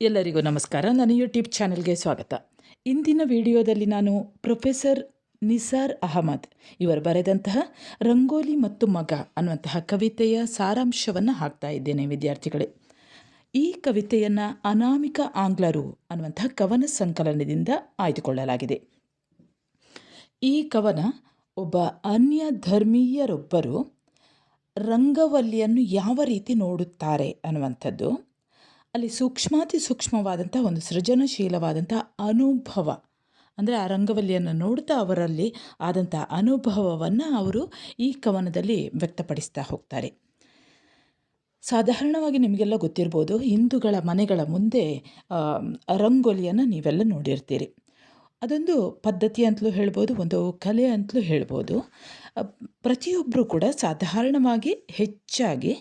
ಎಲ್ಲರಿಗೂ ನಮಸ್ಕಾರ. ನನ್ನ ಯೂಟ್ಯೂಬ್ ಚಾನೆಲ್ಗೆ ಸ್ವಾಗತ. ಇಂದಿನ ವಿಡಿಯೋದಲ್ಲಿ ನಾನು ಪ್ರೊಫೆಸರ್ ನಿಸಾರ್ ಅಹಮದ್ ಇವರು ಬರೆದಂತಹ ರಂಗೋಲಿ ಮತ್ತು ಮಗ ಅನ್ನುವಂತಹ ಕವಿತೆಯ ಸಾರಾಂಶವನ್ನು ಹಾಕ್ತಾ ಇದ್ದೇನೆ ವಿದ್ಯಾರ್ಥಿಗಳೇ. ಈ ಕವಿತೆಯನ್ನು ಅನಾಮಿಕ ಆಂಗ್ಲರು ಅನ್ನುವಂತಹ ಕವನ ಸಂಕಲನದಿಂದ ಆಯ್ದುಕೊಳ್ಳಲಾಗಿದೆ. ಈ ಕವನ ಒಬ್ಬ ಅನ್ಯ ಧರ್ಮೀಯರೊಬ್ಬರು ರಂಗವಲ್ಲಿಯನ್ನು ಯಾವ ರೀತಿ ನೋಡುತ್ತಾರೆ ಅನ್ನುವಂಥದ್ದು ಅಲ್ಲಿ ಸೂಕ್ಷ್ಮಾತಿ ಸೂಕ್ಷ್ಮವಾದಂಥ ಒಂದು ಸೃಜನಶೀಲವಾದಂಥ ಅನುಭವ, ಅಂದರೆ ಆ ರಂಗವಲ್ಲಿಯನ್ನು ನೋಡ್ತಾ ಅವರಲ್ಲಿ ಆದಂಥ ಅನುಭವವನ್ನು ಅವರು ಈ ಕವನದಲ್ಲಿ ವ್ಯಕ್ತಪಡಿಸ್ತಾ ಹೋಗ್ತಾರೆ. ಸಾಧಾರಣವಾಗಿ ನಿಮಗೆಲ್ಲ ಗೊತ್ತಿರ್ಬೋದು, ಹಿಂದೂಗಳ ಮನೆಗಳ ಮುಂದೆ ರಂಗೋಲಿಯನ್ನು ನೀವೆಲ್ಲ ನೋಡಿರ್ತೀರಿ. ಅದೊಂದು ಪದ್ಧತಿ ಅಂತಲೂ ಹೇಳ್ಬೋದು, ಒಂದು ಕಲೆ ಅಂತಲೂ ಹೇಳ್ಬೋದು. ಪ್ರತಿಯೊಬ್ಬರು ಕೂಡ ಸಾಧಾರಣವಾಗಿ ಹೆಚ್ಚಾಗಿ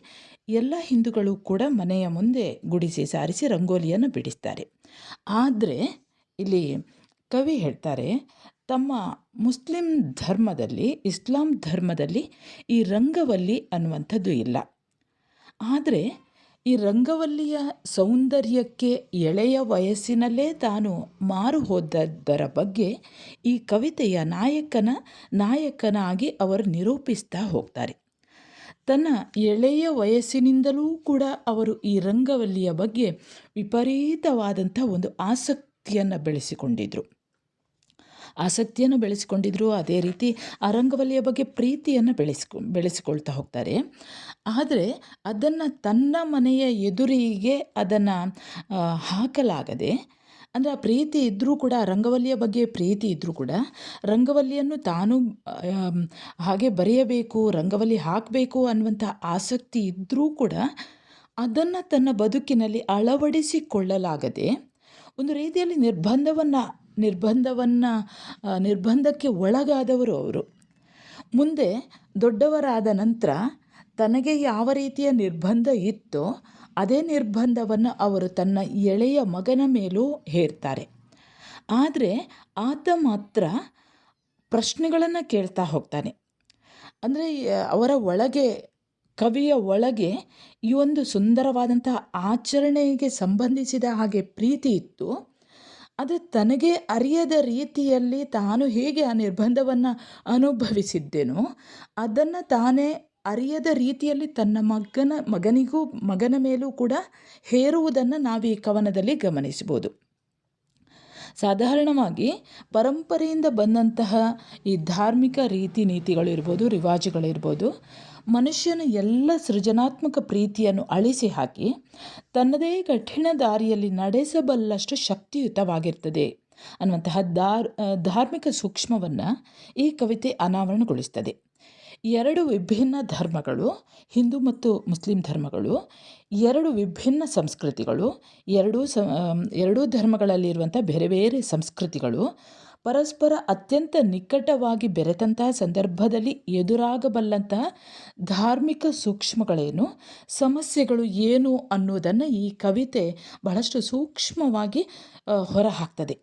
ಎಲ್ಲ ಹಿಂದೂಗಳು ಕೂಡ ಮನೆಯ ಮುಂದೆ ಗುಡಿಸಿ ಸಾರಿಸಿ ರಂಗೋಲಿಯನ್ನು ಬಿಡಿಸ್ತಾರೆ. ಆದರೆ ಇಲ್ಲಿ ಕವಿ ಹೇಳ್ತಾರೆ, ತಮ್ಮ ಮುಸ್ಲಿಂ ಧರ್ಮದಲ್ಲಿ, ಇಸ್ಲಾಂ ಧರ್ಮದಲ್ಲಿ ಈ ರಂಗವಲ್ಲಿ ಅನ್ನುವಂಥದ್ದು ಇಲ್ಲ. ಆದರೆ ಈ ರಂಗವಲ್ಲಿಯ ಸೌಂದರ್ಯಕ್ಕೆ ಎಳೆಯ ವಯಸ್ಸಿನಲ್ಲೇ ತಾನು ಮಾರು ಹೋದದ್ದರ ಬಗ್ಗೆ ಈ ಕವಿತೆಯ ನಾಯಕನ ನಾಯಕನಾಗಿ ಅವರು ನಿರೂಪಿಸ್ತಾ ಹೋಗ್ತಾರೆ. ತನ್ನ ಎಳೆಯ ವಯಸ್ಸಿನಿಂದಲೂ ಕೂಡ ಅವರು ಈ ರಂಗವಲ್ಲಿಯ ಬಗ್ಗೆ ವಿಪರೀತವಾದಂಥ ಒಂದು ಆಸಕ್ತಿಯನ್ನು ಬೆಳೆಸಿಕೊಂಡಿದ್ರು. ಆಸಕ್ತಿಯನ್ನು ಬೆಳೆಸಿಕೊಂಡಿದ್ರು, ಅದೇ ರೀತಿ ಆ ರಂಗವಲ್ಲಿಯ ಬಗ್ಗೆ ಪ್ರೀತಿಯನ್ನು ಬೆಳೆಸ್ಕೊ, ಬೆಳೆಸಿಕೊಳ್ತಾ ಹೋಗ್ತಾರೆ. ಆದರೆ ಅದನ್ನು ತನ್ನ ಮನೆಯ ಎದುರಿಗೆ ಅದನ್ನು ಹಾಕಲಾಗದೆ ಅಂದರೆ ಆ ಪ್ರೀತಿ ಇದ್ದರೂ ಕೂಡ, ರಂಗವಲ್ಲಿಯ ಬಗ್ಗೆ ಪ್ರೀತಿ ಇದ್ದರೂ ಕೂಡ, ರಂಗವಲ್ಲಿಯನ್ನು ತಾನು ಹಾಗೆ ಬರೆಯಬೇಕು, ರಂಗವಲ್ಲಿ ಹಾಕಬೇಕು ಅನ್ನುವಂಥ ಆಸಕ್ತಿ ಇದ್ದರೂ ಕೂಡ ಅದನ್ನು ತನ್ನ ಬದುಕಿನಲ್ಲಿ ಅಳವಡಿಸಿಕೊಳ್ಳಲಾಗದೆ, ಒಂದು ರೀತಿಯಲ್ಲಿ ನಿರ್ಬಂಧವನ್ನು ನಿರ್ಬಂಧವನ್ನು ನಿರ್ಬಂಧಕ್ಕೆ ಒಳಗಾದವರು ಅವರು. ಮುಂದೆ ದೊಡ್ಡವರಾದ ನಂತರ ತನಗೆ ಯಾವ ರೀತಿಯ ನಿರ್ಬಂಧ ಇತ್ತೋ ಅದೇ ನಿರ್ಬಂಧವನ್ನು ಅವರು ತನ್ನ ಎಳೆಯ ಮಗನ ಮೇಲೂ ಹೇರ್ತಾರೆ. ಆದರೆ ಆತ ಮಾತ್ರ ಪ್ರಶ್ನೆಗಳನ್ನು ಕೇಳ್ತಾ ಹೋಗ್ತಾನೆ. ಅಂದರೆ ಅವರ ಒಳಗೆ, ಕವಿಯ ಒಳಗೆ ಈ ಒಂದು ಸುಂದರವಾದಂತಹ ಆಚರಣೆಗೆ ಸಂಬಂಧಿಸಿದ ಹಾಗೆ ಪ್ರೀತಿ ಇತ್ತು. ಆದರೆ ತನಗೆ ಅರಿಯದ ರೀತಿಯಲ್ಲಿ ತಾನು ಹೇಗೆ ಆ ನಿರ್ಬಂಧವನ್ನು ಅನುಭವಿಸಿದ್ದೇನೋ ಅದನ್ನು ತಾನೇ ಅರಿಯದ ರೀತಿಯಲ್ಲಿ ತನ್ನ ಮಗನ ಮಗನಿಗೂ, ಮಗನ ಮೇಲೂ ಕೂಡ ಹೇರುವುದನ್ನು ನಾವು ಈ ಕವನದಲ್ಲಿ ಗಮನಿಸಬಹುದು. ಸಾಧಾರಣವಾಗಿ ಪರಂಪರೆಯಿಂದ ಬಂದಂತಹ ಈ ಧಾರ್ಮಿಕ ರೀತಿ ನೀತಿಗಳಿರ್ಬೋದು ರಿವಾಜುಗಳಿರ್ಬೋದು ಮನುಷ್ಯನ ಎಲ್ಲ ಸೃಜನಾತ್ಮಕ ಪ್ರೀತಿಯನ್ನು ಅಳಿಸಿ ಹಾಕಿ ತನ್ನದೇ ಕಠಿಣ ದಾರಿಯಲ್ಲಿ ನಡೆಸಬಲ್ಲಷ್ಟು ಶಕ್ತಿಯುತವಾಗಿರ್ತದೆ ಅನ್ನುವಂತಹ ಧಾರ್ ಧಾರ್ಮಿಕ ಸೂಕ್ಷ್ಮವನ್ನು ಈ ಕವಿತೆ ಅನಾವರಣಗೊಳಿಸ್ತದೆ. ಎರಡು ವಿಭಿನ್ನ ಧರ್ಮಗಳು, ಹಿಂದೂ ಮತ್ತು ಮುಸ್ಲಿಂ ಧರ್ಮಗಳು, ಎರಡು ವಿಭಿನ್ನ ಸಂಸ್ಕೃತಿಗಳು, ಎರಡೂ ಸ ಎರಡೂ ಧರ್ಮಗಳಲ್ಲಿರುವಂಥ ಬೇರೆ ಬೇರೆ ಸಂಸ್ಕೃತಿಗಳು ಪರಸ್ಪರ ಅತ್ಯಂತ ನಿಕಟವಾಗಿ ಬೆರೆತಂತಹ ಸಂದರ್ಭದಲ್ಲಿ ಎದುರಾಗಬಲ್ಲಂತಹ ಧಾರ್ಮಿಕ ಸೂಕ್ಷ್ಮಗಳೇನು, ಸಮಸ್ಯೆಗಳು ಏನು ಅನ್ನೋದನ್ನು ಈ ಕವಿತೆ ಬಹಳಷ್ಟು ಸೂಕ್ಷ್ಮವಾಗಿ ಹೊರಹಾಕ್ತದೆ.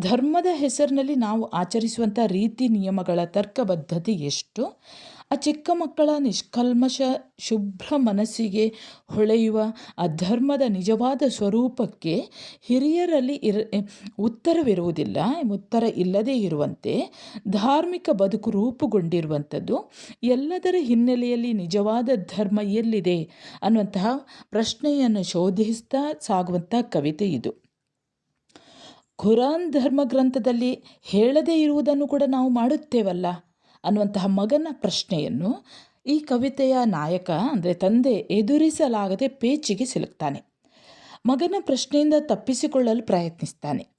ಧರ್ಮದ ಹೆಸರಿನಲ್ಲಿ ನಾವು ಆಚರಿಸುವಂಥ ರೀತಿ ನಿಯಮಗಳ ತರ್ಕಬದ್ಧತೆ ಎಷ್ಟು? ಆ ಚಿಕ್ಕ ಮಕ್ಕಳ ನಿಷ್ಕಲ್ಮಶ ಶುಭ್ರ ಮನಸ್ಸಿಗೆ ಹೊಳೆಯುವ ಆ ಧರ್ಮದ ನಿಜವಾದ ಸ್ವರೂಪಕ್ಕೆ ಹಿರಿಯರಲ್ಲಿ ಇರ ಉತ್ತರವಿರುವುದಿಲ್ಲ, ಉತ್ತರ ಇಲ್ಲದೇ ಇರುವಂತೆ, ಧಾರ್ಮಿಕ ಬದುಕು ರೂಪುಗೊಂಡಿರುವಂಥದ್ದು, ಎಲ್ಲದರ ಹಿನ್ನೆಲೆಯಲ್ಲಿ ನಿಜವಾದ ಧರ್ಮ ಎಲ್ಲಿದೆ ಅನ್ನುವಂತಹ ಪ್ರಶ್ನೆಯನ್ನು ಶೋಧಿಸ್ತಾ ಸಾಗುವಂಥ ಕವಿತೆ ಇದು. ಖುರಾನ್ ಧರ್ಮ ಗ್ರಂಥದಲ್ಲಿ ಹೇಳದೇ ಇರುವುದನ್ನು ಕೂಡ ನಾವು ಮಾಡುತ್ತೇವಲ್ಲ. ಅನ್ನುವಂತಹ ಮಗನ ಪ್ರಶ್ನೆಯನ್ನು ಈ ಕವಿತೆಯ ನಾಯಕ, ಅಂದರೆ ತಂದೆ ಎದುರಿಸಲಾಗದೆ ಪೇಚಿಗೆ ಸಿಲುಕ್ತಾನೆ. ಮಗನ ಪ್ರಶ್ನೆಯಿಂದ ತಪ್ಪಿಸಿಕೊಳ್ಳಲು ಪ್ರಯತ್ನಿಸ್ತಾನೆ.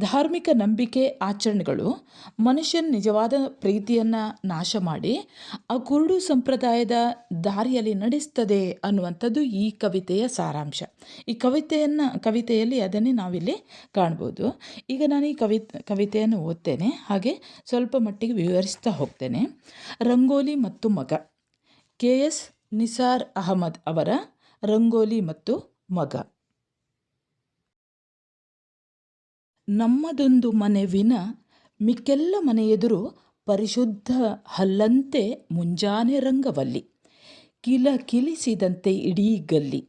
ಧಾರ್ಮಿಕ ನಂಬಿಕೆ ಆಚರಣೆಗಳು ಮನುಷ್ಯನ ನಿಜವಾದ ಪ್ರೀತಿಯನ್ನು ನಾಶ ಮಾಡಿ ಆ ಕುರುಡು ಸಂಪ್ರದಾಯದ ದಾರಿಯಲ್ಲಿ ನಡೆಸ್ತದೆ ಅನ್ನುವಂಥದ್ದು ಈ ಕವಿತೆಯ ಸಾರಾಂಶ. ಈ ಕವಿತೆಯನ್ನು, ಕವಿತೆಯಲ್ಲಿ ಅದನ್ನೇ ನಾವಿಲ್ಲಿ ಕಾಣ್ಬೋದು. ಈಗ ನಾನು ಈ ಕವಿ, ಕವಿತೆಯನ್ನು ಓದ್ತೇನೆ. ಹಾಗೆ ಸ್ವಲ್ಪ ಮಟ್ಟಿಗೆ ವಿವರಿಸ್ತಾ ಹೋಗ್ತೇನೆ. ರಂಗೋಲಿ ಮತ್ತು ಮಗ. ಕೆ ಎಸ್ ನಿಸಾರ್ ಅಹಮದ್ ಅವರ ರಂಗೋಲಿ ಮತ್ತು ಮಗ. ನಮ್ಮದೊಂದು ಮನೆ ವಿನ ಮಿಕ್ಕೆಲ್ಲ ಮನೆಯೆದುರು ಪರಿಶುದ್ಧ ಹಲ್ಲಂತೆ ಮುಂಜಾನೆ ರಂಗವಲ್ಲಿ. ಕಿಲ ಕಿಲಿಸಿದಂತೆ ಇಡೀ ಗಲ್ಲಿ.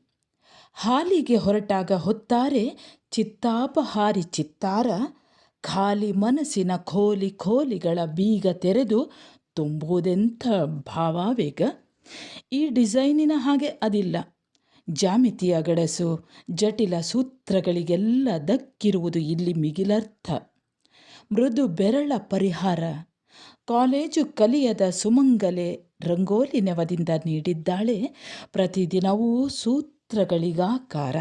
ಹಾಲಿಗೆ ಹೊರಟಾಗ ಹೊತ್ತಾರೆ ಚಿತ್ತಾಪಹಾರಿ ಚಿತ್ತಾರ. ಖಾಲಿ ಮನಸ್ಸಿನ ಖೋಲಿ ಖೋಲಿಗಳ ಬೀಗ ತೆರೆದು ತುಂಬುವುದೆಂಥ ಭಾವಾವೇಗ. ಈ ಡಿಸೈನಿನ ಹಾಗೆ ಅದಿಲ್ಲ. ಜಾಮಿತಿಯ ಗಡಸು ಜಟಿಲ ಸೂತ್ರಗಳಿಗೆಲ್ಲ ದಕ್ಕಿರುವುದು ಇಲ್ಲಿ ಮಿಗಿಲರ್ಥ. ಮೃದು ಬೆರಳ ಪರಿಹಾರ. ಕಾಲೇಜು ಕಲಿಯದ ಸುಮಂಗಲೆ ರಂಗೋಲಿ ನೆವದಿಂದ ನೀಡಿದ್ದಾಳೆ ಪ್ರತಿದಿನವೂ ಸೂತ್ರಗಳಿಗಾಕಾರ.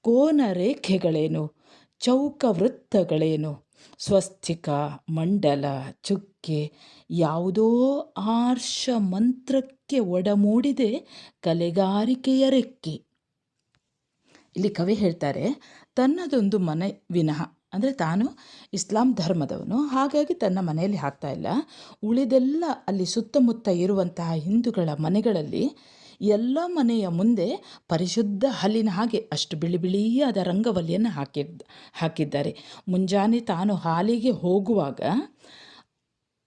ಕೋನ ರೇಖೆಗಳೇನು? ಚೌಕ ವೃತ್ತಗಳೇನು? ಸ್ವಸ್ತಿಕ, ಮಂಡಲ, ಚುಕ್ಕೆ ಯಾವುದೋ ಆರ್ಷ ಮಂತ್ರಕ್ಕೆ ಒಡಮೂಡಿದೆ ಕಲೆಗಾರಿಕೆಯ ರೆಕ್ಕೆ. ಇಲ್ಲಿ ಕವಿ ಹೇಳ್ತಾರೆ, ತನ್ನದೊಂದು ಮನೆ ವಿನಃ, ಅಂದರೆ ತಾನು ಇಸ್ಲಾಂ ಧರ್ಮದವನು, ಹಾಗಾಗಿ ತನ್ನ ಮನೆಯಲ್ಲಿ ಹಾಕ್ತಾ ಇಲ್ಲ. ಉಳಿದೆಲ್ಲ ಅಲ್ಲಿ ಸುತ್ತಮುತ್ತ ಇರುವಂತಹ ಹಿಂದೂಗಳ ಮನೆಗಳಲ್ಲಿ ಎಲ್ಲ ಮನೆಯ ಮುಂದೆ ಪರಿಶುದ್ಧ ಹಲ್ಲಿನ ಹಾಗೆ ಅಷ್ಟು ಬಿಳಿ ಬಿಳಿಯಾದ ರಂಗವಲ್ಲಿಯನ್ನು ಹಾಕಿದ್ದ ಹಾಕಿದ್ದಾರೆ. ಮುಂಜಾನೆ ತಾನು ಹಾಲಿಗೆ ಹೋಗುವಾಗ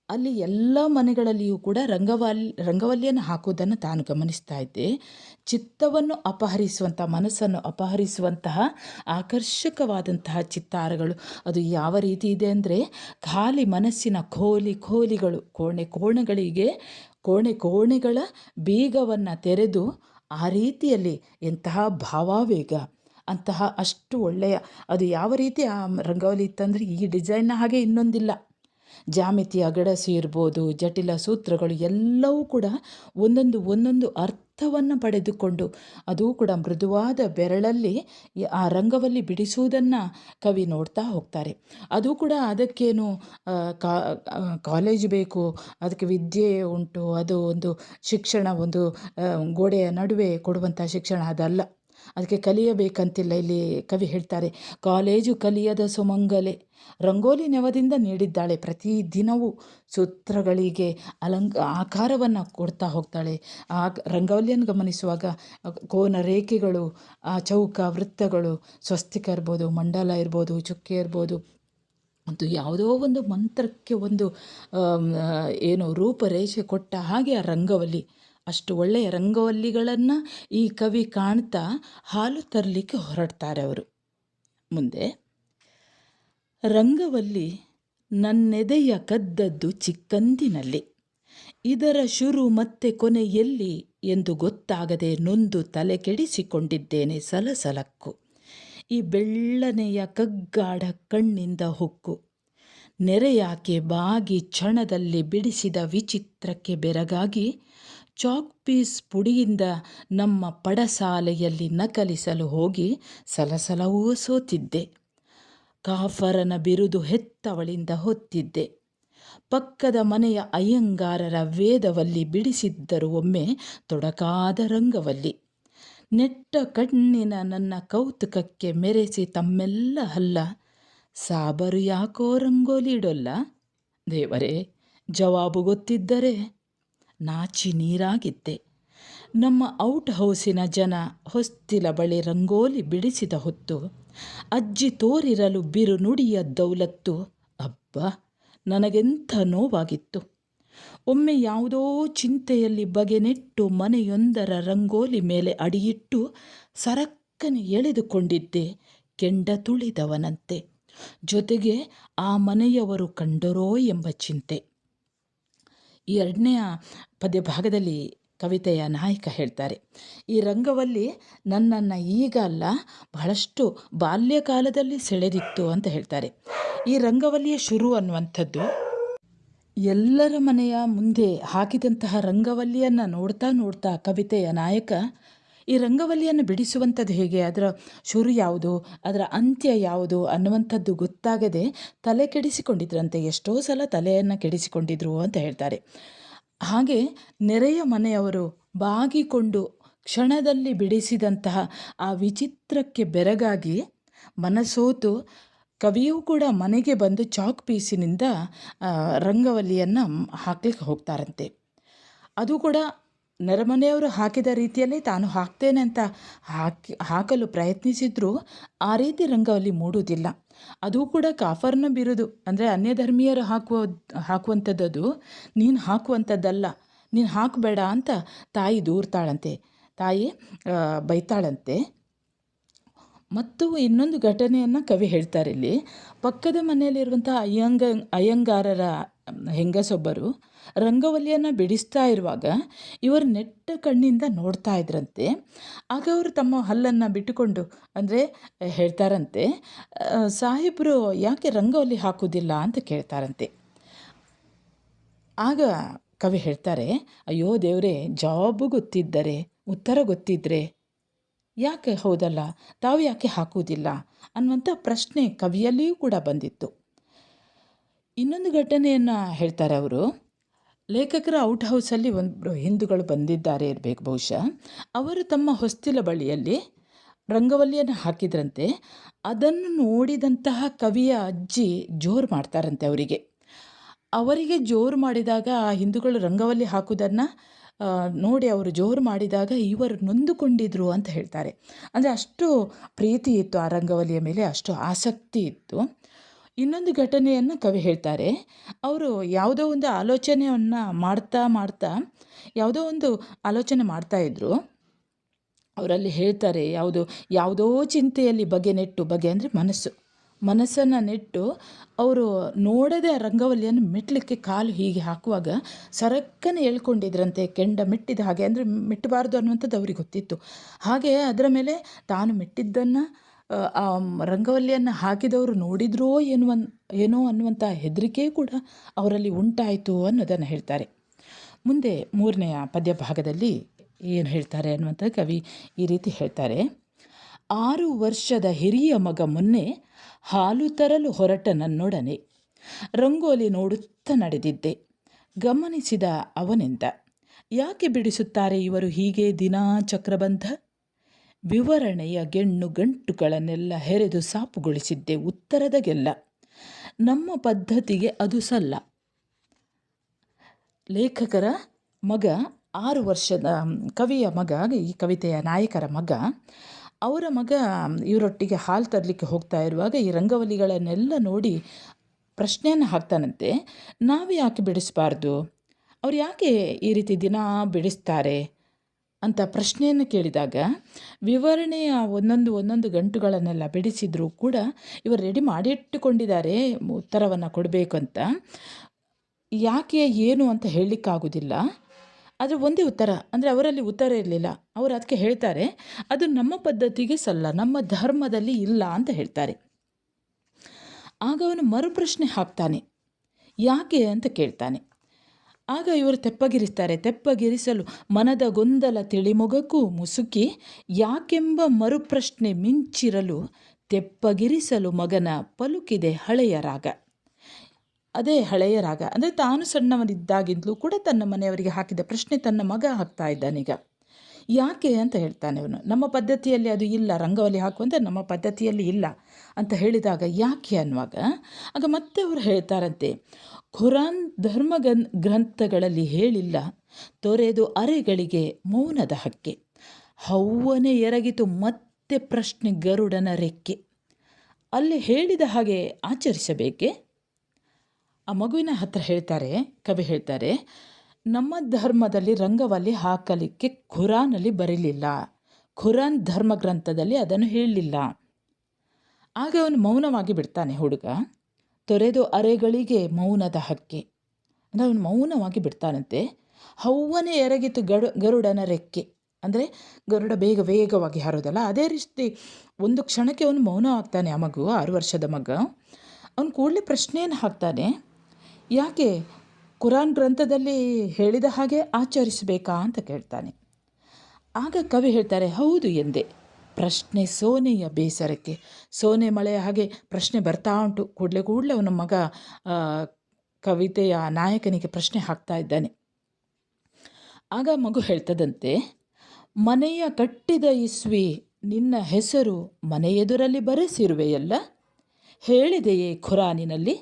ಅಲ್ಲಿ ಎಲ್ಲ ಮನೆಗಳಲ್ಲಿಯೂ ಕೂಡ ರಂಗವಲ್ಲಿ ರಂಗವಲ್ಲಿಯನ್ನು ಹಾಕೋದನ್ನು ತಾನು ಗಮನಿಸ್ತಾ ಇದ್ದೆ. ಚಿತ್ತವನ್ನು ಅಪಹರಿಸುವಂಥ, ಮನಸ್ಸನ್ನು ಅಪಹರಿಸುವಂತಹ ಆಕರ್ಷಕವಾದಂತಹ ಚಿತ್ತಾರಗಳು. ಅದು ಯಾವ ರೀತಿ ಇದೆ ಅಂದರೆ ಖಾಲಿ ಮನಸ್ಸಿನ ಖೋಲಿ ಖೋಲಿಗಳು, ಕೋಣೆ ಕೋಣೆಗಳಿಗೆ, ಕೋಣೆ ಕೋಣೆಗಳ ಬೀಗವನ್ನು ತೆರೆದು ಆ ರೀತಿಯಲ್ಲಿ ಎಂತಹ ಭಾವಾವೇಗ ಅಂತಹ ಅಷ್ಟು ಒಳ್ಳೆಯ. ಅದು ಯಾವ ರೀತಿ ಆ ರಂಗವಲ್ಲಿ ಇತ್ತಂದರೆ ಈ ಡಿಸೈನ್ನ ಹಾಗೆ ಇನ್ನೊಂದಿಲ್ಲ. ಜಾಮಿತಿಯ ಗಡಸು ಇರ್ಬೋದು, ಜಟಿಲ ಸೂತ್ರಗಳು ಎಲ್ಲವೂ ಕೂಡ ಒಂದೊಂದು ಒಂದೊಂದು ಅರ್ಥವನ್ನು ಪಡೆದುಕೊಂಡು, ಅದು ಕೂಡ ಮೃದುವಾದ ಬೆರಳಲ್ಲಿ ಆ ರಂಗವಲ್ಲಿ ಬಿಡಿಸುವುದನ್ನು ಕವಿ ನೋಡ್ತಾ ಹೋಗ್ತಾರೆ. ಅದು ಕೂಡ ಅದಕ್ಕೇನು ಕಾಲೇಜ್ ಬೇಕು, ಅದಕ್ಕೆ ವಿದ್ಯೆ ಉಂಟು, ಅದು ಒಂದು ಶಿಕ್ಷಣ, ಒಂದು ಗೋಡೆಯ ನಡುವೆ ಕೊಡುವಂಥ ಶಿಕ್ಷಣ ಅದಲ್ಲ. ಅದಕ್ಕೆ ಕಲಿಯಬೇಕಂತಿಲ್ಲ ಇಲ್ಲಿ ಕವಿ ಹೇಳ್ತಾರೆ. ಕಾಲೇಜು ಕಲಿಯದ ಸುಮಂಗಲೆ, ರಂಗೋಲಿ ನೆವದಿಂದ ನೀಡಿದ್ದಾಳೆ. ಪ್ರತಿ ದಿನವೂ ಸೂತ್ರಗಳಿಗೆ ಅಲಂಕ ಆಕಾರವನ್ನು ಕೊಡ್ತಾ ಹೋಗ್ತಾಳೆ. ಆ ರಂಗೋಲಿಯನ್ನು ಗಮನಿಸುವಾಗ ಕೋನ ರೇಖೆಗಳು, ಆ ಚೌಕ ವೃತ್ತಗಳು, ಸ್ವಸ್ತಿಕ ಇರ್ಬೋದು, ಮಂಡಲ ಇರ್ಬೋದು, ಚುಕ್ಕೆ ಇರ್ಬೋದು, ಮತ್ತು ಯಾವುದೋ ಒಂದು ಮಂತ್ರಕ್ಕೆ ಒಂದು ಏನು ರೂಪರೇಷೆ ಕೊಟ್ಟ ಹಾಗೆ ಆ ರಂಗವಲ್ಲಿ ಅಷ್ಟು ಒಳ್ಳೆಯ ರಂಗವಲ್ಲಿಗಳನ್ನು ಈ ಕವಿ ಕಾಣ್ತಾ ಹಾಲು ತರಲಿಕ್ಕೆ ಹೊರಡ್ತಾರೆ ಅವರು. ಮುಂದೆ, ರಂಗವಲ್ಲಿ ನನ್ನೆದೆಯ ಕದ್ದದ್ದು ಚಿಕ್ಕಂದಿನಲ್ಲಿ. ಇದರ ಶುರು ಮತ್ತೆ ಕೊನೆ ಎಲ್ಲಿ ಎಂದು ಗೊತ್ತಾಗದೆ ನೊಂದು ತಲೆ ಕೆಡಿಸಿಕೊಂಡಿದ್ದೇನೆ ಸಲಸಲಕ್ಕು. ಈ ಬೆಳ್ಳನೆಯ ಕಗ್ಗಾಡ ಕಣ್ಣಿಂದ ಹೊಕ್ಕು. ನೆರೆಯಾಕೆ ಬಾಗಿ ಕ್ಷಣದಲ್ಲಿ ಬಿಡಿಸಿದ ವಿಚಿತ್ರಕ್ಕೆ ಬೆರಗಾಗಿ ಚಾಕ್ ಪೀಸ್ ಪುಡಿಯಿಂದ ನಮ್ಮ ಪಡಸಾಲೆಯಲ್ಲಿ ನಕಲಿಸಲು ಹೋಗಿ ಸಲಸಲವೂ ಸೋತಿದ್ದೆ. ಕಾಫರನ ಬಿರುದು ಹೆತ್ತವಳಿಂದ ಹೊತ್ತಿದ್ದೆ. ಪಕ್ಕದ ಮನೆಯ ಅಯ್ಯಂಗಾರರ ವೇದವಲ್ಲಿ ಬಿಡಿಸಿದ್ದರು ಒಮ್ಮೆ ತೊಡಕಾದ ರಂಗವಲ್ಲಿ. ನೆಟ್ಟ ಕಣ್ಣಿನ ನನ್ನ ಕೌತುಕಕ್ಕೆ ಮೆರೆಸಿ ತಮ್ಮೆಲ್ಲ ಹಲ್ಲ ಸಾಬರು ಯಾಕೋ ರಂಗೋಲಿ ಇಡೋಲ್ಲ? ದೇವರೇ, ಜವಾಬು ಗೊತ್ತಿದ್ದರೆ ನಾಚಿ ನೀರಾಗಿದ್ದೆ. ನಮ್ಮ ಔಟ್ ಹೌಸಿನ ಜನ ಹೊಸ್ತಿಲ ಬಳಿ ರಂಗೋಲಿ ಬಿಡಿಸಿದ ಹೊತ್ತು ಅಜ್ಜಿ ತೋರಿರಲು ಬಿರು ನುಡಿಯ ದೌಲತ್ತು ಅಬ್ಬ, ನನಗೆಂಥ ನೋವಾಗಿತ್ತು. ಒಮ್ಮೆ ಯಾವುದೋ ಚಿಂತೆಯಲ್ಲಿ ಬಗೆನೆಟ್ಟು ಮನೆಯೊಂದರ ರಂಗೋಲಿ ಮೇಲೆ ಅಡಿಯಿಟ್ಟು ಸರಕ್ಕನೆ ಎಳೆದುಕೊಂಡಿದ್ದೆ, ಕೆಂಡ ತುಳಿದವನಂತೆ. ಜೊತೆಗೆ ಆ ಮನೆಯವರು ಕಂಡರೋ ಎಂಬ ಚಿಂತೆ. ಈ ಎರಡನೆಯ ಪದ್ಯ ಭಾಗದಲ್ಲಿ ಕವಿತೆಯ ನಾಯಕ ಹೇಳ್ತಾರೆ, ಈ ರಂಗವಲ್ಲಿ ನನ್ನನ್ನು ಈಗ ಅಲ್ಲ, ಬಹಳಷ್ಟು ಬಾಲ್ಯಕಾಲದಲ್ಲಿ ಸೆಳೆದಿತ್ತು ಅಂತ ಹೇಳ್ತಾರೆ. ಈ ರಂಗವಲ್ಲಿಯ ಶುರು ಅನ್ನುವಂಥದ್ದು. ಎಲ್ಲರ ಮನೆಯ ಮುಂದೆ ಹಾಕಿದಂತಹ ರಂಗವಲ್ಲಿಯನ್ನು ನೋಡ್ತಾ ನೋಡ್ತಾ ಕವಿತೆಯ ನಾಯಕ ಈ ರಂಗವಲ್ಲಿಯನ್ನು ಬಿಡಿಸುವಂಥದ್ದು ಹೇಗೆ? ಅದರ ಶುರು ಯಾವುದು? ಅದರ ಅಂತ್ಯ ಯಾವುದು ಅನ್ನುವಂಥದ್ದು ಗೊತ್ತಾಗದೆ ತಲೆ ಕೆಡಿಸಿಕೊಂಡಿದ್ರಂತೆ. ಎಷ್ಟೋ ಸಲ ತಲೆಯನ್ನು ಕೆಡಿಸಿಕೊಂಡಿದ್ರು ಅಂತ ಹೇಳ್ತಾರೆ. ಹಾಗೆ ನೆರೆಯ ಮನೆಯವರು ಬಾಗಿಕೊಂಡು ಕ್ಷಣದಲ್ಲಿ ಬಿಡಿಸಿದಂತಹ ಆ ವಿಚಿತ್ರಕ್ಕೆ ಬೆರಗಾಗಿ ಮನಸೋತು ಕವಿಯೂ ಕೂಡ ಮನೆಗೆ ಬಂದು ಚಾಕ್ ಪೀಸಿನಿಂದ ರಂಗವಲ್ಲಿಯನ್ನು ಹಾಕ್ಲಿಕ್ಕೆ ಹೋಗ್ತಾರಂತೆ. ಅದು ಕೂಡ ನೆರೆಮನೆಯವರು ಹಾಕಿದ ರೀತಿಯಲ್ಲಿ ತಾನು ಹಾಕ್ತೇನೆ ಅಂತ ಹಾಕಿ, ಹಾಕಲು ಪ್ರಯತ್ನಿಸಿದರೂ ಆ ರೀತಿ ರಂಗವಲ್ಲಿ ಮೂಡುವುದಿಲ್ಲ. ಅದು ಕೂಡ ಕಾಫರ್ನ ಬಿರುದು. ಅಂದರೆ ಅನ್ಯ ಧರ್ಮೀಯರು ಹಾಕುವ ಹಾಕುವಂಥದ್ದು ನೀನು ಹಾಕುವಂಥದ್ದಲ್ಲ, ನೀನು ಹಾಕಬೇಡ ಅಂತ ತಾಯಿ ದೂರ್ತಾಳಂತೆ. ತಾಯಿ ಬೈತಾಳಂತೆ. ಮತ್ತು ಇನ್ನೊಂದು ಘಟನೆಯನ್ನು ಕವಿ ಹೇಳ್ತಾರೆ ಇಲ್ಲಿ. ಪಕ್ಕದ ಮನೆಯಲ್ಲಿರುವಂಥ ಅಯ್ಯಂಗ, ಅಯ್ಯಂಗಾರರ ಹೆಂಗಸೊಬ್ಬರು ರಂಗವಲ್ಲಿಯನ್ನು ಬಿಡಿಸ್ತಾ ಇರುವಾಗ ಇವರು ನೆಟ್ಟ ಕಣ್ಣಿಂದ ನೋಡ್ತಾ ಇದ್ರಂತೆ. ಆಗ ಅವರು ತಮ್ಮ ಹಲ್ಲನ್ನು ಬಿಟ್ಟುಕೊಂಡು ಅಂದರೆ ಹೇಳ್ತಾರಂತೆ "ಆ, ಸಾಹೇಬರು ಯಾಕೆ ರಂಗವಲ್ಲಿ ಹಾಕೋದಿಲ್ಲ ಅಂತ ಕೇಳ್ತಾರಂತೆ. ಆಗ ಕವಿ ಹೇಳ್ತಾರೆ ಅಯ್ಯೋ ದೇವರೇ ಜಾಬು ಗೊತ್ತಿದ್ದರೆ ಉತ್ತರ ಗೊತ್ತಿದ್ದರೆ ಯಾಕೆ ಹೌದಲ್ಲ? ತಾವು ಯಾಕೆ ಹಾಕುವುದಿಲ್ಲ? ಅನ್ನುವಂಥ ಪ್ರಶ್ನೆ ಕವಿಯಲ್ಲಿಯೂ ಕೂಡ ಬಂದಿತ್ತು. ಇನ್ನೊಂದು ಘಟನೆಯನ್ನು ಹೇಳ್ತಾರೆ ಅವರು. ಲೇಖಕರ ಔಟ್ ಹೌಸಲ್ಲಿ ಒಂದು ಹಿಂದೂಗಳು ಬಂದಿದ್ದಾರೆ ಇರಬೇಕು ಬಹುಶಃ. ಅವರು ತಮ್ಮ ಹೊಸ್ತಿಲ ಬಳಿಯಲ್ಲಿ ರಂಗವಲ್ಲಿಯನ್ನು ಹಾಕಿದ್ರಂತೆ. ಅದನ್ನು ನೋಡಿದಂತಹ ಕವಿಯ ಅಜ್ಜಿ ಜೋರು ಮಾಡ್ತಾರಂತೆ ಅವರಿಗೆ. ಅವರಿಗೆ ಜೋರು ಮಾಡಿದಾಗ ಆ ಹಿಂದೂಗಳು ರಂಗವಲ್ಲಿ ಹಾಕುವುದನ್ನು ನೋಡಿ ಅವರು ಜೋರು ಮಾಡಿದಾಗ ಇವರು ನೊಂದುಕೊಂಡಿದ್ರು ಅಂತ ಹೇಳ್ತಾರೆ. ಅಂದರೆ ಅಷ್ಟು ಪ್ರೀತಿ ಇತ್ತು ಆ ರಂಗವಲ್ಲಿಯ ಮೇಲೆ, ಅಷ್ಟು ಆಸಕ್ತಿ ಇತ್ತು. ಇನ್ನೊಂದು ಘಟನೆಯನ್ನು ಕವಿ ಹೇಳ್ತಾರೆ. ಅವರು ಯಾವುದೋ ಒಂದು ಆಲೋಚನೆಯನ್ನು ಮಾಡ್ತಾ ಮಾಡ್ತಾ ಯಾವುದೋ ಒಂದು ಆಲೋಚನೆ ಮಾಡ್ತಾಯಿದ್ರು ಅವರಲ್ಲಿ ಹೇಳ್ತಾರೆ ಯಾವುದು, ಯಾವುದೋ ಚಿಂತೆಯಲ್ಲಿ ಬಗೆ ನೆಟ್ಟು, ಬಗೆ ಅಂದರೆ ಮನಸ್ಸು. ಮನಸ್ಸನ್ನು ನೆಟ್ಟು ಅವರು ನೋಡದೆ ಆ ರಂಗವಲ್ಲಿಯನ್ನು ಮೆಟ್ಟಲಿಕ್ಕೆ ಕಾಲು ಹೀಗೆ ಹಾಕುವಾಗ ಸರಕ್ಕನೆ ಎಳ್ಕೊಂಡಿದ್ರಂತೆ ಕೆಂಡ ಮೆಟ್ಟಿದ ಹಾಗೆ, ಅಂದರೆ ಮೆಟ್ಟಬಾರ್ದು ಅನ್ನುವಂಥದ್ದು ಅವ್ರಿಗೆ ಗೊತ್ತಿತ್ತು. ಹಾಗೆ ಅದರ ಮೇಲೆ ತಾನು ಮೆಟ್ಟಿದ್ದನ್ನು ಆ ರಂಗವಲ್ಲಿಯನ್ನು ಹಾಕಿದವರು ನೋಡಿದ್ರೋ ಎನ್ನುವ ಏನೋ ಅನ್ನುವಂಥ ಹೆದರಿಕೆ ಕೂಡ ಅವರಲ್ಲಿ ಉಂಟಾಯಿತು ಅನ್ನೋದನ್ನು ಹೇಳ್ತಾರೆ. ಮುಂದೆ ಮೂರನೆಯ ಪದ್ಯ ಭಾಗದಲ್ಲಿ ಏನು ಹೇಳ್ತಾರೆ ಅನ್ನುವಂಥ ಕವಿ ಈ ರೀತಿ ಹೇಳ್ತಾರೆ. ಆರು ವರ್ಷದ ಹಿರಿಯ ಮಗ ಮೊನ್ನೆ ಹಾಲು ತರಲು ಹೊರಟ ನನ್ನೊಡನೆ. ರಂಗೋಲಿ ನೋಡುತ್ತಾ ನಡೆದಿದ್ದೆ. ಗಮನಿಸಿದ ಅವನಿಂದ ಯಾಕೆ ಬಿಡಿಸುತ್ತಾರೆ ಇವರು ಹೀಗೆ ದಿನಾ ಚಕ್ರಬಂಧ? ವಿವರಣೆಯ ಗೆಣ್ಣು ಗಂಟುಗಳನ್ನೆಲ್ಲ ಹೆರೆದು ಸಾಪುಗೊಳಿಸಿದ್ದೆ ಉತ್ತರದ ಗೆಲ್ಲ ನಮ್ಮ ಪದ್ಧತಿಗೆ ಅದು ಸಲ್ಲ. ಲೇಖಕರ ಮಗ, ಆರು ವರ್ಷದ ಕವಿಯ ಮಗ, ಈ ಕವಿತೆಯ ನಾಯಕರ ಮಗ, ಅವರ ಮಗ ಇವರೊಟ್ಟಿಗೆ ಹಾಲು ತರಲಿಕ್ಕೆ ಹೋಗ್ತಾ ಇರುವಾಗ ಈ ರಂಗವಲಿಗಳನ್ನೆಲ್ಲ ನೋಡಿ ಪ್ರಶ್ನೆಯನ್ನು ಹಾಕ್ತಾನಂತೆ ನಾವು ಯಾಕೆ ಬಿಡಿಸಬಾರ್ದು? ಅವ್ರು ಯಾಕೆ ಈ ರೀತಿ ದಿನ ಬಿಡಿಸ್ತಾರೆ? ಅಂತ ಪ್ರಶ್ನೆಯನ್ನು ಕೇಳಿದಾಗ ವಿವರಣೆಯ ಒಂದೊಂದು ಒಂದೊಂದು ಗಂಟುಗಳನ್ನೆಲ್ಲ ಬಿಡಿಸಿದರೂ ಕೂಡ ಇವರು ರೆಡಿ ಮಾಡಿಟ್ಟುಕೊಂಡಿದ್ದಾರೆ, ಉತ್ತರವನ್ನು ಕೊಡಬೇಕು ಅಂತ. ಯಾಕೆ, ಏನು ಅಂತ ಹೇಳಲಿಕ್ಕಾಗೋದಿಲ್ಲ. ಆದರೆ ಒಂದೇ ಉತ್ತರ, ಅಂದರೆ ಅವರಲ್ಲಿ ಉತ್ತರ ಇರಲಿಲ್ಲ. ಅವರು ಅದಕ್ಕೆ ಹೇಳ್ತಾರೆ, ಅದು ನಮ್ಮ ಪದ್ಧತಿಗೆ ಸಲ್ಲ, ನಮ್ಮ ಧರ್ಮದಲ್ಲಿ ಇಲ್ಲ ಅಂತ ಹೇಳ್ತಾರೆ. ಆಗ ಅವನು ಮರುಪ್ರಶ್ನೆ ಹಾಕ್ತಾನೆ. ಯಾಕೆ ಅಂತ ಕೇಳ್ತಾನೆ. ಆಗ ಇವರು ತೆಪ್ಪಗಿರಿಸ್ತಾರೆ. ತೆಪ್ಪಗಿರಿಸಲು ಮನದ ಗೊಂದಲ ತಿಳಿಮೊಗಕ್ಕೂ ಮುಸುಕಿ, ಯಾಕೆಂಬ ಮರುಪ್ರಶ್ನೆ ಮಿಂಚಿರಲು ತೆಪ್ಪಗಿರಿಸಲು ಮಗನ ಪಲುಕಿದೆ ಹಳೆಯ ರಾಗ. ಅದೇ ಹಳೆಯ ರಾಗ. ಅಂದರೆ ತಾನು ಸಣ್ಣವನಿದ್ದಾಗಿಂದಲೂ ಕೂಡ ತನ್ನ ಮನೆಯವರಿಗೆ ಹಾಕಿದ ಪ್ರಶ್ನೆ ತನ್ನ ಮಗ ಹಾಕ್ತಾ ಇದ್ದಾನೀಗ. ಯಾಕೆ ಅಂತ ಹೇಳ್ತಾನೆ ಅವನು. ನಮ್ಮ ಪದ್ಧತಿಯಲ್ಲಿ ಅದು ಇಲ್ಲ, ರಂಗವಲ್ಲಿ ಹಾಕುವಂತೆ ನಮ್ಮ ಪದ್ಧತಿಯಲ್ಲಿ ಇಲ್ಲ ಅಂತ ಹೇಳಿದಾಗ ಯಾಕೆ ಅನ್ನುವಾಗ, ಆಗ ಮತ್ತೆ ಅವರು ಹೇಳ್ತಾರಂತೆ, ಖುರಾನ್ ಧರ್ಮ ಗ್ರಂಥಗಳಲ್ಲಿ ಹೇಳಿಲ್ಲ, ತೊರೆದು ಅರೆಗಳಿಗೆ ಮೌನದ ಹಕ್ಕೆ. ಹವ್ವನೆ ಎರಗಿತು ಮತ್ತೆ ಪ್ರಶ್ನೆ ಗರುಡನ ರೆಕ್ಕೆ. ಅಲ್ಲಿ ಹೇಳಿದ ಹಾಗೆ ಆಚರಿಸಬೇಕೆ? ಆ ಮಗುವಿನ ಹತ್ರ ಹೇಳ್ತಾರೆ, ಕವಿ ಹೇಳ್ತಾರೆ ನಮ್ಮ ಧರ್ಮದಲ್ಲಿ ರಂಗವಲ್ಲಿ ಹಾಕಲಿಕ್ಕೆ ಖುರಾನಲ್ಲಿ ಬರೀಲಿಲ್ಲ. ಖುರಾನ್ ಧರ್ಮ ಗ್ರಂಥದಲ್ಲಿ ಅದನ್ನು ಹೇಳಲಿಲ್ಲ. ಆಗ ಅವನು ಮೌನವಾಗಿ ಬಿಡ್ತಾನೆ ಹುಡುಗ. ತೊರೆದು ಅರೆಗಳಿಗೆ ಮೌನದ ಹಕ್ಕಿ. ಅಂದರೆ ಅವನು ಮೌನವಾಗಿ ಬಿಡ್ತಾನಂತೆ. ಹೌವನೇ ಎರಗಿತು ಗಡು, ಗರುಡನ ರೆಕ್ಕೆ. ಅಂದರೆ ಗರುಡ ಬೇಗ ವೇಗವಾಗಿ ಹಾರೋದಲ್ಲ, ಅದೇ ರೀತಿ ಒಂದು ಕ್ಷಣಕ್ಕೆ ಅವನು ಮೌನ ಆಗ್ತಾನೆ ಆ ಮಗು, ಆರು ವರ್ಷದ ಮಗ. ಅವನು ಕೂಡಲೇ ಪ್ರಶ್ನೆಯನ್ನು ಹಾಕ್ತಾನೆ, ಯಾಕೆ ಕುರಾನ್ ಗ್ರಂಥದಲ್ಲಿ ಹೇಳಿದ ಹಾಗೆ ಆಚರಿಸಬೇಕಾ ಅಂತ ಕೇಳ್ತಾನೆ. ಆಗ ಕವಿ ಹೇಳ್ತಾರೆ, ಹೌದು ಎಂದೆ, ಪ್ರಶ್ನೆ ಸೋನೆಯ ಬೇಸರಕ್ಕೆ. ಸೋನೆ ಮಳೆಯ ಹಾಗೆ ಪ್ರಶ್ನೆ ಬರ್ತಾ ಉಂಟು. ಕೂಡಲೇ ಕೂಡಲೇ ಅವನ ಮಗ ಕವಿತೆಯ ನಾಯಕನಿಗೆ ಪ್ರಶ್ನೆ ಹಾಕ್ತಾ ಇದ್ದಾನೆ. ಆಗ ಮಗು ಹೇಳ್ತದಂತೆ, ಮನೆಯ ಕಟ್ಟಿದ ಇಸ್ವಿ ನಿನ್ನ ಹೆಸರು ಮನೆಯೆದುರಲ್ಲಿ ಬರೆಸಿರುವೆಯಲ್ಲ? ಹೇಳಿದೆಯೇ ಖುರಾನಿನಲ್ಲಿ?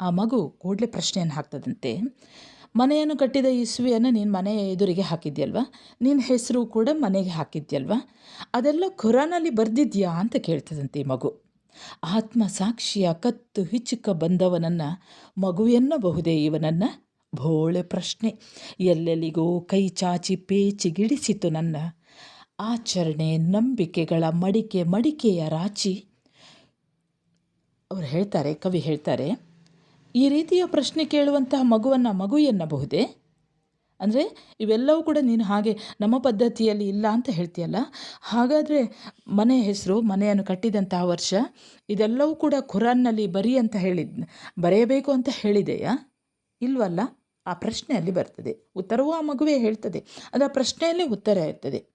ಆ ಮಗು ಕೂಡಲೇ ಪ್ರಶ್ನೆಯನ್ನು ಹಾಕ್ತದಂತೆ, ಮನೆಯನ್ನು ಕಟ್ಟಿದ ಇಸುವೆಯನ್ನು ನೀನು ಮನೆಯ ಎದುರಿಗೆ ಹಾಕಿದ್ಯಲ್ವಾ? ನಿನ್ನ ಹೆಸರು ಕೂಡ ಮನೆಗೆ ಹಾಕಿದ್ಯಲ್ವಾ? ಅದೆಲ್ಲ ಖುರಾನಲ್ಲಿ ಬರೆದಿದ್ಯಾ? ಅಂತ ಕೇಳ್ತದಂತೆ ಈ ಮಗು. ಆತ್ಮ ಸಾಕ್ಷಿಯ ಕತ್ತು ಹಿಚ್ಚುಕ ಬಂದವನನ್ನು ಮಗು ಎನ್ನಬಹುದೇ ಇವನನ್ನು? ಭೋಳೆ ಪ್ರಶ್ನೆ. ಎಲ್ಲೆಲ್ಲಿಗೋ ಕೈ ಚಾಚಿ ಪೇಚಿಗಿಡಿಸಿತು ನನ್ನ ಆಚರಣೆ ನಂಬಿಕೆಗಳ ಮಡಿಕೆ ಮಡಿಕೆಯ ರಾಚಿ. ಅವರು ಹೇಳ್ತಾರೆ, ಕವಿ ಹೇಳ್ತಾರೆ ಈ ರೀತಿಯ ಪ್ರಶ್ನೆ ಕೇಳುವಂತಹ ಮಗುವನ್ನು ಮಗು ಎನ್ನಬಹುದೇ? ಅಂದರೆ ಇವೆಲ್ಲವೂ ಕೂಡ ನೀನು ಹಾಗೆ ನಮ್ಮ ಪದ್ಧತಿಯಲ್ಲಿ ಇಲ್ಲ ಅಂತ ಹೇಳ್ತೀಯಲ್ಲ? ಹಾಗಾದರೆ ಮನೆ ಹೆಸರು, ಮನೆಯನ್ನು ಕಟ್ಟಿದಂತಹ ವರ್ಷ, ಇದೆಲ್ಲವೂ ಕೂಡ ಖುರಾನ್ನಲ್ಲಿ ಬರಿ ಅಂತ ಹೇಳಿದ್, ಬರೆಯಬೇಕು ಅಂತ ಹೇಳಿದೆಯಾ? ಇಲ್ವಲ್ಲ? ಆ ಪ್ರಶ್ನೆಯಲ್ಲಿ ಬರ್ತದೆ. ಉತ್ತರವೂ ಆ ಮಗುವೇ ಹೇಳ್ತದೆ. ಅದು ಆ ಪ್ರಶ್ನೆಯಲ್ಲೇ ಉತ್ತರ ಇರ್ತದೆ.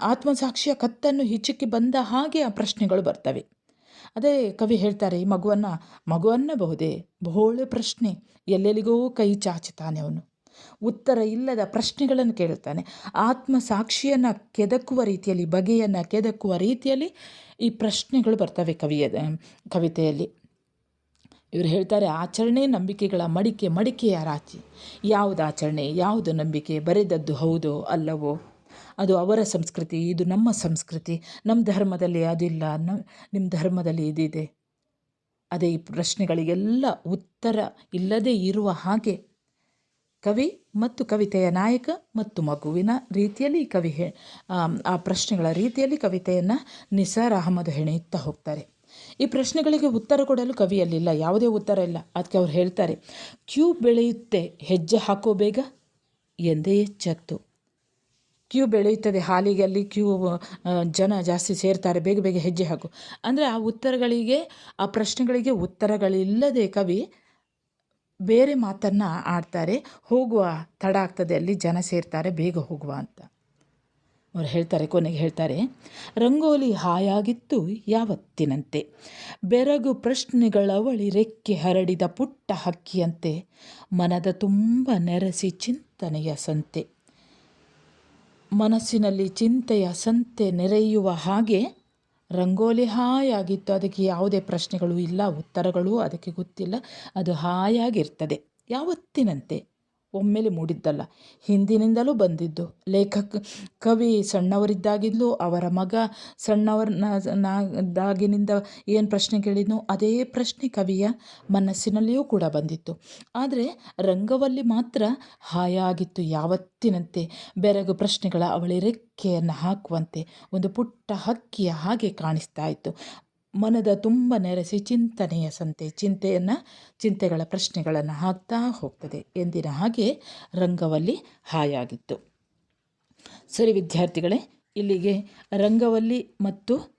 ಆತ್ಮಸಾಕ್ಷಿಯ ಕತ್ತನ್ನು ಹಿಚ್ಚಕ್ಕೆ ಬಂದ ಹಾಗೆ ಆ ಪ್ರಶ್ನೆಗಳು ಬರ್ತವೆ. ಅದೇ ಕವಿ ಹೇಳ್ತಾರೆ, ಈ ಮಗುವನ್ನು ಮಗುವನ್ನಬಹುದೇ ಬಹಳ ಪ್ರಶ್ನೆ. ಎಲ್ಲೆಲ್ಲಿಗೋ ಕೈ ಚಾಚುತ್ತಾನೆ ಅವನು. ಉತ್ತರ ಇಲ್ಲದ ಪ್ರಶ್ನೆಗಳನ್ನು ಕೇಳುತ್ತಾನೆ. ಆತ್ಮ ಸಾಕ್ಷಿಯನ್ನು ಕೆದಕುವ ರೀತಿಯಲ್ಲಿ, ಬಗೆಯನ್ನು ಕೆದಕುವ ರೀತಿಯಲ್ಲಿ ಈ ಪ್ರಶ್ನೆಗಳು ಬರ್ತವೆ ಕವಿಯ ಕವಿತೆಯಲ್ಲಿ. ಇವರು ಹೇಳ್ತಾರೆ, ಆಚರಣೆ ನಂಬಿಕೆಗಳ ಮಡಿಕೆ ಮಡಿಕೆಯ ರಾಚಿ. ಯಾವುದು ಆಚರಣೆ? ಯಾವುದು ನಂಬಿಕೆ? ಬರೆದದ್ದು ಹೌದೋ ಅಲ್ಲವೋ? ಅದು ಅವರ ಸಂಸ್ಕೃತಿ, ಇದು ನಮ್ಮ ಸಂಸ್ಕೃತಿ. ನಮ್ಮ ಧರ್ಮದಲ್ಲಿ ಅದಿಲ್ಲ ನಮ್ಮ ನಿಮ್ಮ ಧರ್ಮದಲ್ಲಿ ಇದಿದೆ. ಅದೇ ಈ ಪ್ರಶ್ನೆಗಳಿಗೆಲ್ಲ ಉತ್ತರ ಇಲ್ಲದೆ ಇರುವ ಹಾಗೆ ಕವಿ ಮತ್ತು ಕವಿತೆಯ ನಾಯಕ ಮತ್ತು ಮಗುವಿನ ರೀತಿಯಲ್ಲಿ ಕವಿ ಹೆ ಆ ಪ್ರಶ್ನೆಗಳ ರೀತಿಯಲ್ಲಿ ಕವಿತೆಯನ್ನು ನಿಸಾರ್ ಅಹಮದ್ ಹೆಣೆಯುತ್ತಾ ಹೋಗ್ತಾರೆ. ಈ ಪ್ರಶ್ನೆಗಳಿಗೆ ಉತ್ತರ ಕೊಡಲು ಕವಿಯಲ್ಲಿಲ್ಲ ಯಾವುದೇ ಉತ್ತರ ಇಲ್ಲ. ಅದಕ್ಕೆ ಅವ್ರು ಹೇಳ್ತಾರೆ, ಕ್ಯೂ ಬೆಳೆಯುತ್ತೆ, ಹೆಜ್ಜೆ ಹಾಕೋ ಬೇಗ, ಎಂದೇ ಎಚ್ಚತ್ತು. ಕ್ಯೂ ಬೆಳೆಯುತ್ತದೆ ಹಾಲಿಗೆ ಅಲ್ಲಿ ಕ್ಯೂ ಜನ ಜಾಸ್ತಿ ಸೇರ್ತಾರೆ, ಬೇಗ ಬೇಗ ಹೆಜ್ಜೆ ಹಾಕು. ಅಂದರೆ ಆ ಉತ್ತರಗಳಿಗೆ, ಆ ಪ್ರಶ್ನೆಗಳಿಗೆ ಉತ್ತರಗಳಿಲ್ಲದೆ ಕವಿ ಬೇರೆ ಮಾತನ್ನು ಆಡ್ತಾರೆ. ಹೋಗುವ ತಡ ಆಗ್ತದೆ, ಅಲ್ಲಿ ಜನ ಸೇರ್ತಾರೆ, ಬೇಗ ಹೋಗುವ ಅಂತ. ಅವ್ರು ಹೇಳ್ತಾರೆ, ಕೊನೆಗೆ ಹೇಳ್ತಾರೆ, ರಂಗೋಲಿ ಹಾಯಾಗಿತ್ತು ಯಾವತ್ತಿನಂತೆ? ಬೆರಗು ಪ್ರಶ್ನೆಗಳವಳಿ ರೆಕ್ಕೆ ಹರಡಿದ ಪುಟ್ಟ ಹಕ್ಕಿಯಂತೆ? ಮನದ ತುಂಬ ನೆರೆಸಿ ಚಿಂತನೆಯ ಸಂತೆ? ಮನಸ್ಸಿನಲ್ಲಿ ಚಿಂತೆಯ ಸಂತೆ ನೆರೆಯುವ ಹಾಗೆ ರಂಗೋಲಿ ಹಾಯಾಗಿತ್ತು. ಅದಕ್ಕೆ ಯಾವುದೇ ಪ್ರಶ್ನೆಗಳು ಇಲ್ಲ, ಉತ್ತರಗಳು ಅದಕ್ಕೆ ಗೊತ್ತಿಲ್ಲ. ಅದು ಹಾಯಾಗಿರ್ತದೆ. ಯಾವತ್ತಿನಂತೆ? ಒಮ್ಮೆಲೆ ಮೂಡಿದ್ದಲ್ಲ. ಹಿಂದಿನಿಂದಲೂ ಬಂದಿದ್ದು. ಲೇಖಕ ಕವಿ ಸಣ್ಣವರಿದ್ದಾಗಿಂದಲೂ ಅವರ ಮಗ ಸಣ್ಣವರದಾಗಿನಿಂದ ಏನು ಪ್ರಶ್ನೆ ಕೇಳಿದ್ನೋ ಅದೇ ಪ್ರಶ್ನೆ ಕವಿಯ ಮನಸ್ಸಿನಲ್ಲಿಯೂ ಕೂಡ ಬಂದಿತ್ತು. ಆದರೆ ರಂಗವಲ್ಲಿ ಮಾತ್ರ ಹಾಯಾಗಿತ್ತು ಯಾವತ್ತಿನಂತೆ. ಬೆರಗು ಪ್ರಶ್ನೆಗಳ ಅವಳಿ ರೆಕ್ಕೆಯನ್ನು ಹಾಕುವಂತೆ ಒಂದು ಪುಟ್ಟ ಹಕ್ಕಿಯ ಹಾಗೆ ಕಾಣಿಸ್ತಾ ಇತ್ತು. ಮನದ ತುಂಬ ನೆರೆಸಿ ಚಿಂತನೆಯ ಸಂತೆ, ಚಿಂತೆಯನ್ನು, ಚಿಂತೆಗಳ ಪ್ರಶ್ನೆಗಳನ್ನು ಹಾಕ್ತಾ ಹೋಗ್ತದೆ ಎಂದಿನ ಹಾಗೆ ರಂಗವಲ್ಲಿ ಹಾಯಾಗಿತ್ತು. ಸರಿ ವಿದ್ಯಾರ್ಥಿಗಳೇ, ಇಲ್ಲಿಗೆ ರಂಗವಲ್ಲಿ ಮತ್ತು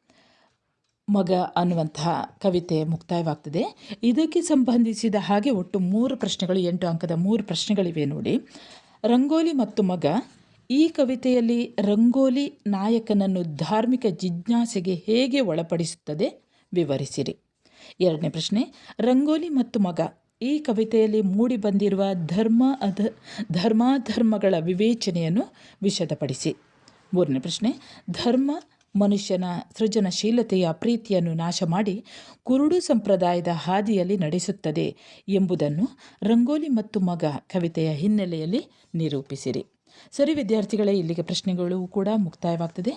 ಮಗ ಅನ್ನುವಂತಹ ಕವಿತೆ ಮುಕ್ತಾಯವಾಗ್ತದೆ. ಇದಕ್ಕೆ ಸಂಬಂಧಿಸಿದ ಹಾಗೆ ಒಟ್ಟು ಮೂರು ಪ್ರಶ್ನೆಗಳು, ಎಂಟು ಅಂಕದ ಮೂರು ಪ್ರಶ್ನೆಗಳಿವೆ ನೋಡಿ. ರಂಗೋಲಿ ಮತ್ತು ಮಗ, ಈ ಕವಿತೆಯಲ್ಲಿ ರಂಗೋಲಿ ನಾಯಕನನ್ನು ಧಾರ್ಮಿಕ ಜಿಜ್ಞಾಸೆಗೆ ಹೇಗೆ ಒಳಪಡಿಸುತ್ತದೆ? ವಿವರಿಸಿರಿ. ಎರಡನೇ ಪ್ರಶ್ನೆ, ರಂಗೋಲಿ ಮತ್ತು ಮಗ. ಈ ಕವಿತೆಯಲ್ಲಿ ಮೂಡಿ ಬಂದಿರುವ ಧರ್ಮ ಅಧ, ಧರ್ಮಾಧರ್ಮಗಳ ವಿವೇಚನೆಯನ್ನು ವಿಶದಪಡಿಸಿ ಮೂರನೇ ಪ್ರಶ್ನೆ, ಧರ್ಮ ಮನುಷ್ಯನ ಸೃಜನಶೀಲತೆಯ ಪ್ರೀತಿಯನ್ನು ನಾಶ ಮಾಡಿ ಕುರುಡು ಸಂಪ್ರದಾಯದ ಹಾದಿಯಲ್ಲಿ ನಡೆಸುತ್ತದೆ ಎಂಬುದನ್ನು ರಂಗೋಲಿ ಮತ್ತು ಮಗ ಕವಿತೆಯ ಹಿನ್ನೆಲೆಯಲ್ಲಿ ನಿರೂಪಿಸಿರಿ. ಸರಿ ವಿದ್ಯಾರ್ಥಿಗಳೇ, ಇಲ್ಲಿಗೆ ಪ್ರಶ್ನೆಗಳು ಕೂಡ ಮುಕ್ತಾಯವಾಗ್ತದೆ.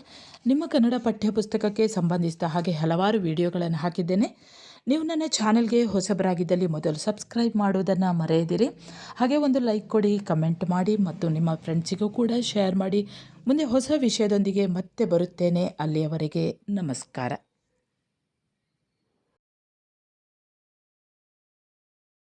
ನಿಮ್ಮ ಕನ್ನಡ ಪಠ್ಯಪುಸ್ತಕಕ್ಕೆ ಸಂಬಂಧಿಸಿದ ಹಾಗೆ ಹಲವಾರು ವಿಡಿಯೋಗಳನ್ನು ಹಾಕಿದ್ದೇನೆ. ನೀವು ನನ್ನ ಚಾನೆಲ್ಗೆ ಹೊಸಬರಾಗಿದ್ದಲ್ಲಿ ಮೊದಲು ಸಬ್ಸ್ಕ್ರೈಬ್ ಮಾಡೋದನ್ನು ಮರೆಯದಿರಿ. ಹಾಗೆ ಒಂದು ಲೈಕ್ ಕೊಡಿ, ಕಮೆಂಟ್ ಮಾಡಿ ಮತ್ತು ನಿಮ್ಮ ಫ್ರೆಂಡ್ಸಿಗೂ ಕೂಡ ಶೇರ್ ಮಾಡಿ. ಮುಂದೆ ಹೊಸ ವಿಷಯದೊಂದಿಗೆ ಮತ್ತೆ ಬರುತ್ತೇನೆ. ಅಲ್ಲಿಯವರೆಗೆ ನಮಸ್ಕಾರ.